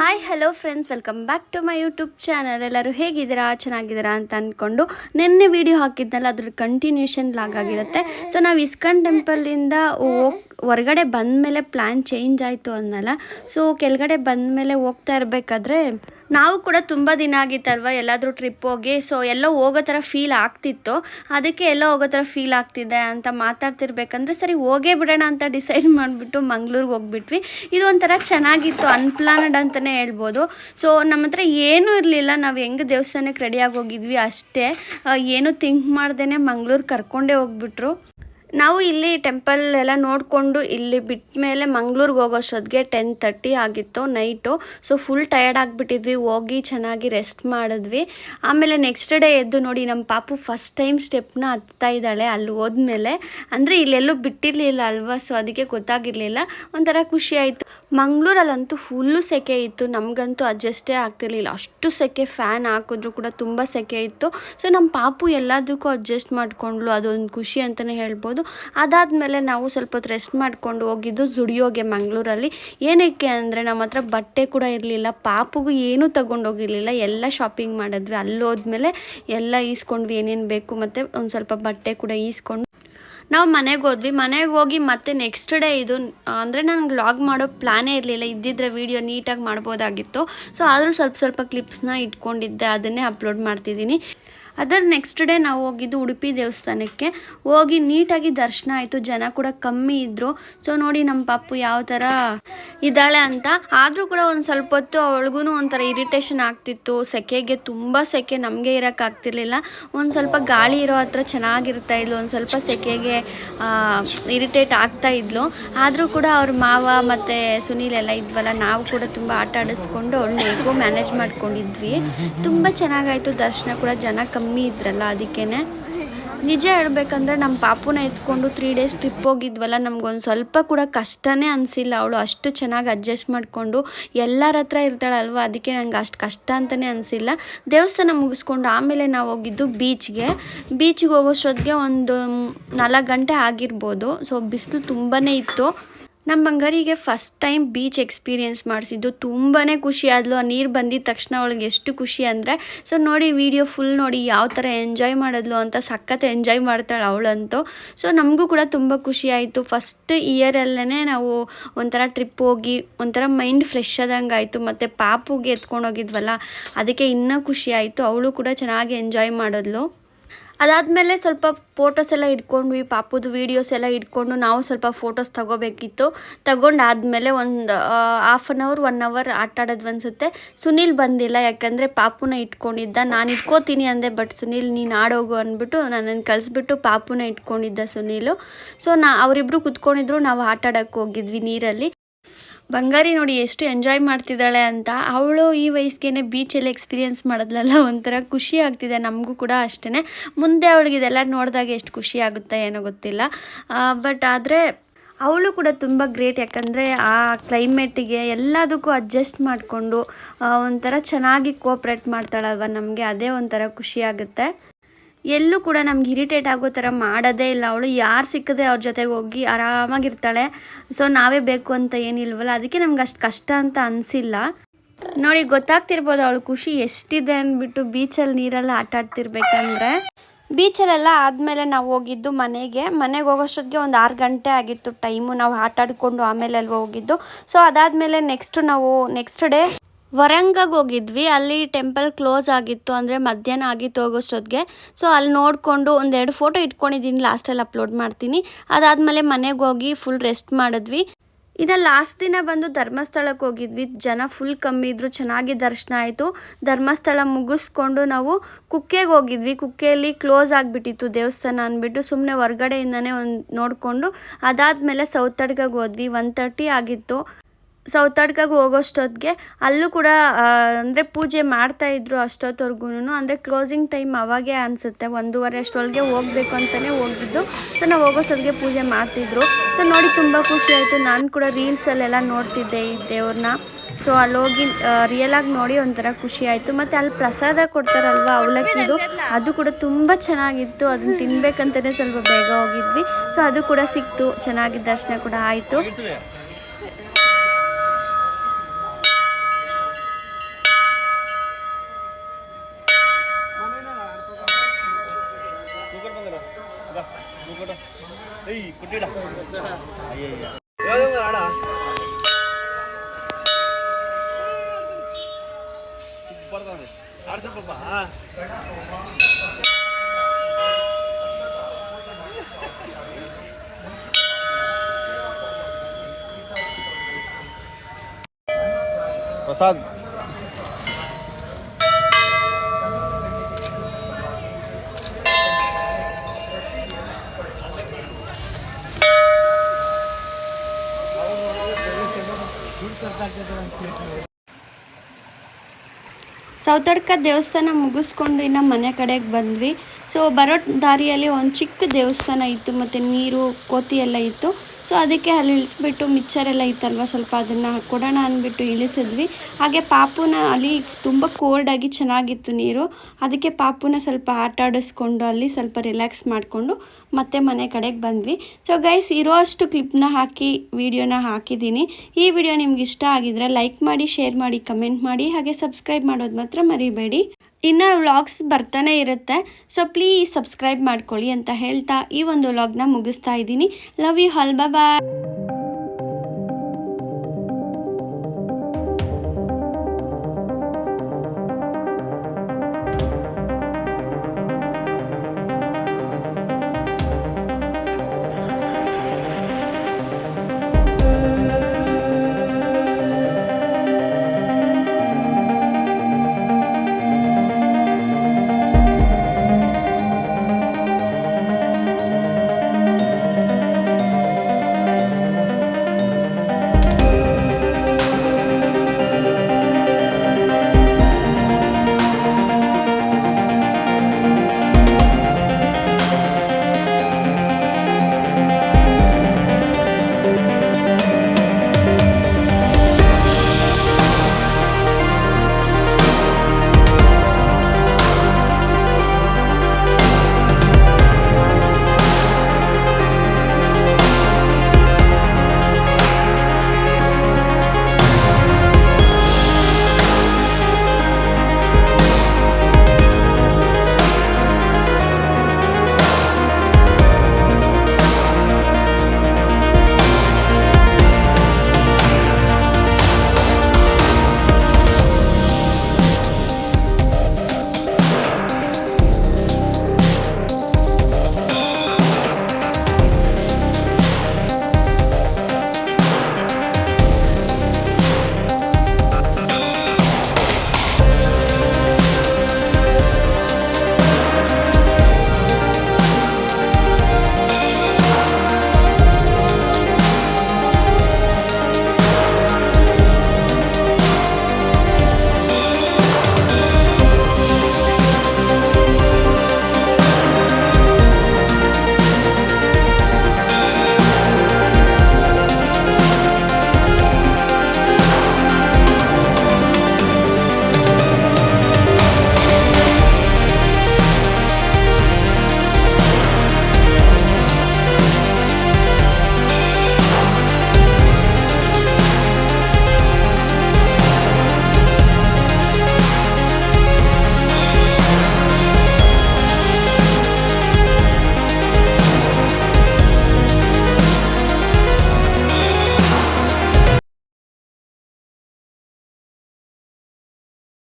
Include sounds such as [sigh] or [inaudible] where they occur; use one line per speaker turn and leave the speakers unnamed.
Hi hello friends welcome back to my YouTube channel ಎಲ್ಲರೂ ಹೇಗಿದ್ದೀರಾ? ಚೆನ್ನಾಗಿದ್ದೀರಾ ಅಂತ ಅಂದ್ಕೊಂಡು ನಿನ್ನೆ ವಿಡಿಯೋ ಹಾಕಿದ್ನಲ್ಲ ಅದ್ರ ಕಂಟಿನ್ಯೂಷನ್ ಲಾಗ್ ಆಗಿರುತ್ತೆ. ಸೊ ನಾವು ಇಸ್ಕಾನ್ ಟೆಂಪಲಿಂದ ಹೋಗ್, ಹೊರಗಡೆ ಬಂದಮೇಲೆ ಪ್ಲ್ಯಾನ್ ಚೇಂಜ್ ಆಯಿತು ಅನ್ನಲ್ಲ. ಸೊ ಕೆಳಗಡೆ ಬಂದ ಮೇಲೆ ಹೋಗ್ತಾ ಇರಬೇಕಾದ್ರೆ ನಾವು ಕೂಡ ತುಂಬ ದಿನ ಆಗಿತ್ತಲ್ವ ಎಲ್ಲಾದರೂ ಟ್ರಿಪ್ ಹೋಗಿ? ಸೊ ಎಲ್ಲೋ ಹೋಗೋ ಥರ ಫೀಲ್ ಆಗ್ತಿತ್ತು. ಅದಕ್ಕೆ ಎಲ್ಲೋ ಹೋಗೋ ಥರ ಫೀಲ್ ಆಗ್ತಿದೆ ಅಂತ ಮಾತಾಡ್ತಿರ್ಬೇಕಂದ್ರೆ ಸರಿ ಹೋಗೇ ಬಿಡೋಣ ಅಂತ ಡಿಸೈಡ್ [laughs] ಮಾಡಿಬಿಟ್ಟು ಮಂಗ್ಳೂರಿಗೆ ಹೋಗ್ಬಿಟ್ವಿ. ಇದು ಒಂಥರ ಚೆನ್ನಾಗಿತ್ತು ಅನ್ಪ್ಲಾನಡ್ ಅಂತಲೇ ಹೇಳ್ಬೋದು. ಸೊ ನಮ್ಮ ಹತ್ರ ಏನೂ ಇರಲಿಲ್ಲ. ನಾವು ಹೆಂಗೆ ದೇವಸ್ಥಾನಕ್ಕೆ ರೆಡಿಯಾಗಿ ಹೋಗಿದ್ವಿ ಅಷ್ಟೇ. ಏನೂ ಥಿಂಕ್ ಮಾಡ್ದೇ ಮಂಗ್ಳೂರು ಕರ್ಕೊಂಡೇ ಹೋಗ್ಬಿಟ್ರು. ನಾವು ಇಲ್ಲಿ ಟೆಂಪಲ್ ಎಲ್ಲ ನೋಡಿಕೊಂಡು ಇಲ್ಲಿ ಬಿಟ್ಟ ಮೇಲೆ ಮಂಗ್ಳೂರಿಗೆ ಹೋಗೋಷ್ಟೊತ್ತಿಗೆ ಟೆನ್ ತರ್ಟಿ ಆಗಿತ್ತು ನೈಟು ಸೊ ಫುಲ್ ಟಯರ್ಡ್ ಆಗಿಬಿಟ್ಟಿದ್ವಿ. ಹೋಗಿ ಚೆನ್ನಾಗಿ ರೆಸ್ಟ್ ಮಾಡಿದ್ವಿ. ಆಮೇಲೆ ನೆಕ್ಸ್ಟ್ ಡೇ ಎದ್ದು ನೋಡಿ ನಮ್ಮ ಪಾಪು ಫಸ್ಟ್ ಟೈಮ್ ಸ್ಟೆಪ್ನ ಹತ್ತಾ ಇದ್ದಾಳೆ ಅಲ್ಲಿ ಹೋದ್ಮೇಲೆ. ಅಂದರೆ ಇಲ್ಲೆಲ್ಲೂ ಬಿಟ್ಟಿರಲಿಲ್ಲ ಅಲ್ವಾ? ಸೊ ಅದಕ್ಕೆ ಗೊತ್ತಾಗಿರಲಿಲ್ಲ. ಒಂಥರ ಖುಷಿ ಆಯಿತು. ಮಂಗ್ಳೂರಲ್ಲಂತೂ ಫುಲ್ಲು ಸೆಕೆ ಇತ್ತು. ನಮಗಂತೂ ಅಡ್ಜಸ್ಟೇ ಆಗ್ತಿರ್ಲಿಲ್ಲ. ಅಷ್ಟು ಸೆಕೆ ಫ್ಯಾನ್ ಹಾಕಿದ್ರು ಕೂಡ ತುಂಬ ಸೆಕೆ ಇತ್ತು. ಸೊ ನಮ್ಮ ಪಾಪು ಎಲ್ಲದಕ್ಕೂ ಅಡ್ಜಸ್ಟ್ ಮಾಡಿಕೊಂಡ್ಲು ಅದೊಂದು ಖುಷಿ ಅಂತಲೇ ಹೇಳ್ಬೋದು. ಅದಾದಮೇಲೆ ನಾವು ಸ್ವಲ್ಪ ಹೊತ್ತು ರೆಸ್ಟ್ ಮಾಡಿಕೊಂಡು ಹೋಗಿದ್ದು ಜುಡಿಯೋಗೆ ಮಂಗಳೂರಲ್ಲಿ. ಏನಕ್ಕೆ ಅಂದರೆ ನಮ್ಮ ಹತ್ರ ಬಟ್ಟೆ ಕೂಡ ಇರಲಿಲ್ಲ, ಪಾಪುಗೂ ಏನೂ ತಗೊಂಡೋಗಿರಲಿಲ್ಲ, ಎಲ್ಲ ಶಾಪಿಂಗ್ ಮಾಡಿದ್ವಿ. ಅಲ್ಲಿ ಹೋದ್ಮೇಲೆ ಎಲ್ಲ ಈಸ್ಕೊಂಡ್ವಿ, ಏನೇನು ಬೇಕು ಮತ್ತು ಒಂದು ಸ್ವಲ್ಪ ಬಟ್ಟೆ ಕೂಡ ಈಸ್ಕೊಂಡು. ನಾವು ಮನೆಗೆ ಹೋದ್ವಿ. ಮನೆಗೆ ಹೋಗಿ ಮತ್ತೆ ನೆಕ್ಸ್ಟ್ ಡೇ ಇದು, ಅಂದರೆ ನನಗೆ ಲಾಗ್ ಮಾಡೋ ಪ್ಲಾನೇ ಇರಲಿಲ್ಲ. ಇದ್ದಿದ್ರೆ ವೀಡಿಯೋ ನೀಟಾಗಿ ಮಾಡ್ಬೋದಾಗಿತ್ತು. ಸೊ ಆದರೂ ಸ್ವಲ್ಪ ಸ್ವಲ್ಪ ಕ್ಲಿಪ್ಸ್ನ ಇಟ್ಕೊಂಡಿದ್ದೆ, ಅದನ್ನೇ ಅಪ್ಲೋಡ್ ಮಾಡ್ತಿದ್ದೀನಿ. ಅದರ ನೆಕ್ಸ್ಟ್ ಡೇ ನಾವು ಹೋಗಿದ್ದು ಉಡುಪಿ ದೇವಸ್ಥಾನಕ್ಕೆ. ಹೋಗಿ ನೀಟಾಗಿ ದರ್ಶನ ಆಯಿತು, ಜನ ಕೂಡ ಕಮ್ಮಿ ಇದ್ದರು ಸೊ ನೋಡಿ ನಮ್ಮ ಪಾಪು ಯಾವ ಥರ ಇದ್ದಾಳೆ ಅಂತ. ಆದರೂ ಕೂಡ ಒಂದು ಸ್ವಲ್ಪ ಹೊತ್ತು ಅವಳಿಗೂ ಒಂಥರ ಇರಿಟೇಷನ್ ಆಗ್ತಿತ್ತು. ಸೆಕೆಗೆ ತುಂಬ ಸೆಕೆ ನಮಗೆ ಇರೋಕ್ಕಾಗ್ತಿರ್ಲಿಲ್ಲ ಒಂದು ಸ್ವಲ್ಪ ಗಾಳಿ ಇರೋ ಹತ್ರ ಚೆನ್ನಾಗಿರ್ತಾ ಇದ್ಲು. ಒಂದು ಸ್ವಲ್ಪ ಸೆಕೆಗೆ ಇರಿಟೇಟ್ ಆಗ್ತಾ ಇದ್ಲು. ಆದರೂ ಕೂಡ ಅವ್ರ ಮಾವ ಮತ್ತು ಸುನೀಲ್ ಎಲ್ಲ ಇದ್ವಲ್ಲ, ನಾವು ಕೂಡ ತುಂಬ ಆಟ ಆಡಿಸ್ಕೊಂಡು ಹೇಗೋ ಮ್ಯಾನೇಜ್ ಮಾಡ್ಕೊಂಡಿದ್ವಿ. ತುಂಬ ಚೆನ್ನಾಗಾಯಿತು ದರ್ಶನ ಕೂಡ. ಜನ ಇದ್ರಲ್ಲ ಅದಕ್ಕೇನೆ. ನಿಜ ಹೇಳ್ಬೇಕಂದ್ರೆ ನಮ್ಮ ಪಾಪುನ ಎತ್ಕೊಂಡು ತ್ರೀ ಡೇಸ್ ಟ್ರಿಪ್ ಹೋಗಿದ್ವಲ್ಲ, ನಮ್ಗೊಂದು ಸ್ವಲ್ಪ ಕೂಡ ಕಷ್ಟನೇ ಅನಿಸಿಲ್ಲ. ಅವಳು ಅಷ್ಟು ಚೆನ್ನಾಗಿ ಅಡ್ಜಸ್ಟ್ ಮಾಡಿಕೊಂಡು ಎಲ್ಲರ ಹತ್ರ ಇರ್ತಾಳಲ್ವ, ಅದಕ್ಕೆ ನಂಗೆ ಅಷ್ಟು ಕಷ್ಟ ಅಂತಲೇ ಅನಿಸಿಲ್ಲ. ದೇವಸ್ಥಾನ ಮುಗಿಸ್ಕೊಂಡು ಆಮೇಲೆ ನಾವು ಹೋಗಿದ್ದು ಬೀಚ್ಗೆ ಬೀಚ್ಗೆ ಹೋಗೋಷ್ಟೊತ್ತಿಗೆ ಒಂದು ನಾಲ್ಕು ಗಂಟೆ ಆಗಿರ್ಬೋದು. ಸೊ ಬಿಸಿಲು ತುಂಬಾ ಇತ್ತು. ನಮ್ಮ ಬಂಗಾರಿಗೆ ಫಸ್ಟ್ ಟೈಮ್ ಬೀಚ್ ಎಕ್ಸ್ಪೀರಿಯೆನ್ಸ್ ಮಾಡಿಸಿದ್ದು ತುಂಬಾ ಖುಷಿ. ಆದ್ಲು ಆ ನೀರು ಬಂದಿದ ತಕ್ಷಣ ಅವಳಿಗೆ ಎಷ್ಟು ಖುಷಿ ಅಂದರೆ ಸೊ ನೋಡಿ ವಿಡಿಯೋ ಫುಲ್ ನೋಡಿ ಯಾವ ಥರ ಎಂಜಾಯ್ ಮಾಡಿದ್ಲು ಅಂತ ಸಖತ್ ಎಂಜಾಯ್ ಮಾಡ್ತಾಳೆ ಅವಳಂತೂ. ಸೊ ನಮಗೂ ಕೂಡ ತುಂಬ ಖುಷಿ ಆಯಿತು. ಫಸ್ಟ್ ಇಯರಲ್ಲೇ ನಾವು ಒಂಥರ ಟ್ರಿಪ್ ಹೋಗಿ ಒಂಥರ ಮೈಂಡ್ ಫ್ರೆಶ್ ಆದಂಗೆ ಆಯಿತು. ಮತ್ತು ಪಾಪುಗೆ ಎತ್ಕೊಂಡು ಹೋಗಿದ್ವಲ್ಲ, ಅದಕ್ಕೆ ಇನ್ನೂ ಖುಷಿ ಆಯಿತು. ಅವಳು ಕೂಡ ಚೆನ್ನಾಗಿ ಎಂಜಾಯ್ ಮಾಡಿದ್ಲು. ಅದಾದಮೇಲೆ ಸ್ವಲ್ಪ ಫೋಟೋಸ್ ಎಲ್ಲ ಇಟ್ಕೊಂಡ್ವಿ, ಪಾಪುದು ವೀಡಿಯೋಸ್ ಎಲ್ಲ ಇಟ್ಕೊಂಡು ನಾವು ಸ್ವಲ್ಪ ಫೋಟೋಸ್ ತಗೋಬೇಕಿತ್ತು. ತಗೊಂಡಾದ್ಮೇಲೆ ಒಂದು half an hour one hour ಆಟ ಆಡೋದು ಅನ್ಸುತ್ತೆ. ಸುನೀಲ್ ಬಂದಿಲ್ಲ, ಯಾಕಂದರೆ ಪಾಪುನ ಇಟ್ಕೊಂಡಿದ್ದ. ನಾನು ಇಟ್ಕೋತೀನಿ ಅಂದೆ ಬಟ್ ಸುನೀಲ್ ನೀನು ಆಡೋಗು ಅಂದ್ಬಿಟ್ಟು ನನ್ನನ್ನು ಕಳಿಸ್ಬಿಟ್ಟು ಪಾಪುನ ಇಟ್ಕೊಂಡಿದ್ದ ಸುನೀಲು. ಸೊ ನಾ ಅವರಿಬ್ಬರು ಕುತ್ಕೊಂಡಿದ್ರು, ನಾವು ಆಟ ಆಡೋಕ್ಕೆ ಹೋಗಿದ್ವಿ ನೀರಲ್ಲಿ. ಬಂಗಾರಿ ನೋಡಿ ಎಷ್ಟು ಎಂಜಾಯ್ ಮಾಡ್ತಿದ್ದಾಳೆ ಅಂತ ಅವಳು ಈ ವಯಸ್ಸಿಗೆ ಬೀಚಲ್ಲಿ ಎಕ್ಸ್ಪೀರಿಯೆನ್ಸ್ ಮಾಡಿದ್ಲಲ್ಲ ಒಂಥರ ಖುಷಿ ಆಗ್ತಿದೆ ನಮಗೂ ಕೂಡ ಅಷ್ಟೇ ಮುಂದೆ ಅವಳಿಗೆ ಇದೆಲ್ಲ ನೋಡಿದಾಗ ಎಷ್ಟು ಖುಷಿ ಆಗುತ್ತೆ ಏನೋ ಗೊತ್ತಿಲ್ಲ. ಬಟ್ ಆದರೆ ಅವಳು ಕೂಡ ತುಂಬ ಗ್ರೇಟ್ ಯಾಕಂದರೆ ಆ ಕ್ಲೈಮೇಟಿಗೆ ಎಲ್ಲದಕ್ಕೂ ಅಡ್ಜಸ್ಟ್ ಮಾಡಿಕೊಂಡು ಒಂಥರ ಚೆನ್ನಾಗಿ ಕೋಪ್ರೇಟ್ ಮಾಡ್ತಾಳಲ್ವ ನಮಗೆ, ಅದೇ ಒಂಥರ ಖುಷಿ ಆಗುತ್ತೆ. ಎಲ್ಲೂ ಕೂಡ ನಮ್ಗೆ ಇರಿಟೇಟ್ ಆಗೋ ಥರ ಮಾಡೋದೇ ಇಲ್ಲ. ಅವಳು ಯಾರು ಸಿಕ್ಕದೆ ಅವ್ರ ಜೊತೆಗೆ ಹೋಗಿ ಆರಾಮಾಗಿರ್ತಾಳೆ. ಸೊ ನಾವೇ ಬೇಕು ಅಂತ ಏನಿಲ್ವಲ್ಲ? ಅದಕ್ಕೆ ನಮ್ಗೆ ಅಷ್ಟು ಕಷ್ಟ ಅಂತ ಅನಿಸಿಲ್ಲ. ನೋಡಿ, ಗೊತ್ತಾಗ್ತಿರ್ಬೋದು ಅವಳು ಖುಷಿ ಎಷ್ಟಿದೆ ಅಂದ್ಬಿಟ್ಟು ಬೀಚಲ್ಲಿ ನೀರೆಲ್ಲ ಆಟ ಆಡ್ತಿರ್ಬೇಕಂದ್ರೆ ಬೀಚಲ್ಲೆಲ್ಲ ಆದಮೇಲೆ ನಾವು ಹೋಗಿದ್ದು ಮನೆಗೆ. ಮನೆಗೆ ಹೋಗೋಷ್ಟೊತ್ತಿಗೆ ಒಂದು ಆರು ಗಂಟೆ ಆಗಿತ್ತು ಟೈಮು. ನಾವು ಆಟ ಆಡಿಕೊಂಡು ಆಮೇಲೆ ಅಲ್ವ ಹೋಗಿದ್ದು. ಸೊ ಅದಾದಮೇಲೆ ನೆಕ್ಸ್ಟು ನಾವು ನೆಕ್ಸ್ಟ್ ಡೇ ವರಂಗಗೆ ಹೋಗಿದ್ವಿ. ಅಲ್ಲಿ ಟೆಂಪಲ್ ಕ್ಲೋಸ್ ಆಗಿತ್ತು ಅಂದರೆ ಮಧ್ಯಾಹ್ನ ಆಗಿತ್ತು ಹೋಗೋಷ್ಟೊತ್ತಿಗೆ ಸೊ ಅಲ್ಲಿ ನೋಡಿಕೊಂಡು ಒಂದೆರಡು ಫೋಟೋ ಇಟ್ಕೊಂಡಿದ್ದೀನಿ ಲಾಸ್ಟಲ್ಲಿ ಅಪ್ಲೋಡ್ ಮಾಡ್ತೀನಿ. ಅದಾದಮೇಲೆ ಮನೆಗೆ ಹೋಗಿ ಫುಲ್ ರೆಸ್ಟ್ ಮಾಡಿದ್ವಿ. ಇನ್ನು ಲಾಸ್ಟ್ ದಿನ ಬಂದು ಧರ್ಮಸ್ಥಳಕ್ಕೆ ಹೋಗಿದ್ವಿ. ಜನ ಫುಲ್ ಕಮ್ಮಿ ಇದ್ರು. ಚೆನ್ನಾಗಿ ದರ್ಶನ ಆಯಿತು. ಧರ್ಮಸ್ಥಳ ಮುಗಿಸ್ಕೊಂಡು ನಾವು ಕುಕ್ಕೆಗೆ ಹೋಗಿದ್ವಿ. ಕುಕ್ಕೆಯಲ್ಲಿ ಕ್ಲೋಸ್ ಆಗಿಬಿಟ್ಟಿತ್ತು ದೇವಸ್ಥಾನ ಅಂದ್ಬಿಟ್ಟು. ಸುಮ್ಮನೆ ಹೊರಗಡೆಯಿಂದನೇ ಒಂದು ನೋಡಿಕೊಂಡು ಅದಾದಮೇಲೆ ಸೌತಡ್ಗಗೆ ಹೋದ್ವಿ. ಒನ್ ತರ್ಟಿ ಆಗಿತ್ತು. ಸೌತಡ್ಕಾಗ ಹೋಗೋಷ್ಟೊತ್ತಿಗೆ ಅಲ್ಲೂ ಕೂಡ ಅಂದರೆ ಪೂಜೆ ಮಾಡ್ತಾ ಇದ್ರು ಅಷ್ಟೊತ್ತವರೆಗೂ ಅಂದರೆ ಕ್ಲೋಸಿಂಗ್ ಟೈಮ್ ಅವಾಗೇ ಅನಿಸುತ್ತೆ. ಒಂದೂವರೆ ಅಷ್ಟೊಳಗೆ ಹೋಗಬೇಕು ಅಂತಲೇ ಹೋಗಿದ್ದು. ಸೊ ನಾವು ಹೋಗೋಷ್ಟೊತ್ತಿಗೆ ಪೂಜೆ ಮಾಡ್ತಿದ್ರು. ಸೊ ನೋಡಿ ತುಂಬ ಖುಷಿ ಆಯಿತು. ನಾನು ಕೂಡ ರೀಲ್ಸಲ್ಲೆಲ್ಲ ನೋಡ್ತಿದ್ದೆ ಈ ದೇವ್ರನ್ನ ಸೊ ಅಲ್ಲಿ ಹೋಗಿ ರಿಯಲಾಗಿ ನೋಡಿ ಒಂಥರ ಖುಷಿ ಆಯಿತು. ಮತ್ತು ಅಲ್ಲಿ ಪ್ರಸಾದ ಕೊಡ್ತಾರಲ್ವ ಅವಲಕ್ಕಿದು? ಅದು ಕೂಡ ತುಂಬ ಚೆನ್ನಾಗಿತ್ತು. ಅದನ್ನ ತಿನ್ಬೇಕಂತಲೇ ಸ್ವಲ್ಪ ಬೇಗ ಹೋಗಿದ್ವಿ. ಸೊ ಅದು ಕೂಡ ಸಿಕ್ತು. ಚೆನ್ನಾಗಿ ದರ್ಶನ ಕೂಡ ಆಯಿತು.
കുട്ടിയുടെ ಪ್ರಸಾದ್
ಸೌತಡ್ಕ ದೇವಸ್ಥಾನ ಮುಗಿಸ್ಕೊಂಡು ಇನ್ನು ಮನೆ ಕಡೆಗೆ ಬಂದ್ವಿ. ಸೊ ಬರೋ ದಾರಿಯಲ್ಲಿ ಒಂದು ಚಿಕ್ಕ ದೇವಸ್ಥಾನ ಇತ್ತು, ಮತ್ತು ನೀರು, ಕೋತಿ ಎಲ್ಲ ಇತ್ತು. ಸೊ ಅದಕ್ಕೆ ಅಲ್ಲಿ ಇಳಿಸ್ಬಿಟ್ಟು ಮಿಕ್ಚರ್ ಎಲ್ಲ ಇತ್ತಲ್ವ ಸ್ವಲ್ಪ ಅದನ್ನು ಕೊಡೋಣ ಅಂದ್ಬಿಟ್ಟು ಇಳಿಸಿದ್ವಿ. ಹಾಗೆ ಪಾಪುನ ಅಲ್ಲಿ ತುಂಬ ಕೋಲ್ಡಾಗಿ ಚೆನ್ನಾಗಿತ್ತು ನೀರು. ಅದಕ್ಕೆ ಪಾಪುನ ಸ್ವಲ್ಪ ಆಟ ಆಡಿಸ್ಕೊಂಡು ಅಲ್ಲಿ ಸ್ವಲ್ಪ ರಿಲ್ಯಾಕ್ಸ್ ಮಾಡಿಕೊಂಡು ಮತ್ತೆ ಮನೆ ಕಡೆಗೆ ಬಂದ್ವಿ. ಸೊ ಗೈಸ್ ಇರೋ ಅಷ್ಟು ಕ್ಲಿಪ್ನ ಹಾಕಿ ವಿಡಿಯೋನ ಹಾಕಿದ್ದೀನಿ. ಈ ವಿಡಿಯೋ ನಿಮ್ಗೆ ಇಷ್ಟ ಆಗಿದ್ರೆ ಲೈಕ್ ಮಾಡಿ ಶೇರ್ ಮಾಡಿ ಕಮೆಂಟ್ ಮಾಡಿ, ಹಾಗೆ ಸಬ್ಸ್ಕ್ರೈಬ್ ಮಾಡೋದು ಮಾತ್ರ ಮರಿಬೇಡಿ. ಇನ್ನು ವ್ಲಾಗ್ಸ್ ಬರ್ತಾನೆ ಇರುತ್ತೆ. ಸೊ ಪ್ಲೀಸ್ ಸಬ್ಸ್ಕ್ರೈಬ್ ಮಾಡ್ಕೊಳ್ಳಿ ಅಂತ ಹೇಳ್ತಾ ಈ ಒಂದು ವ್ಲಾಗ್ನ ಮುಗಿಸ್ತಾ ಇದ್ದೀನಿ. Love you hull bye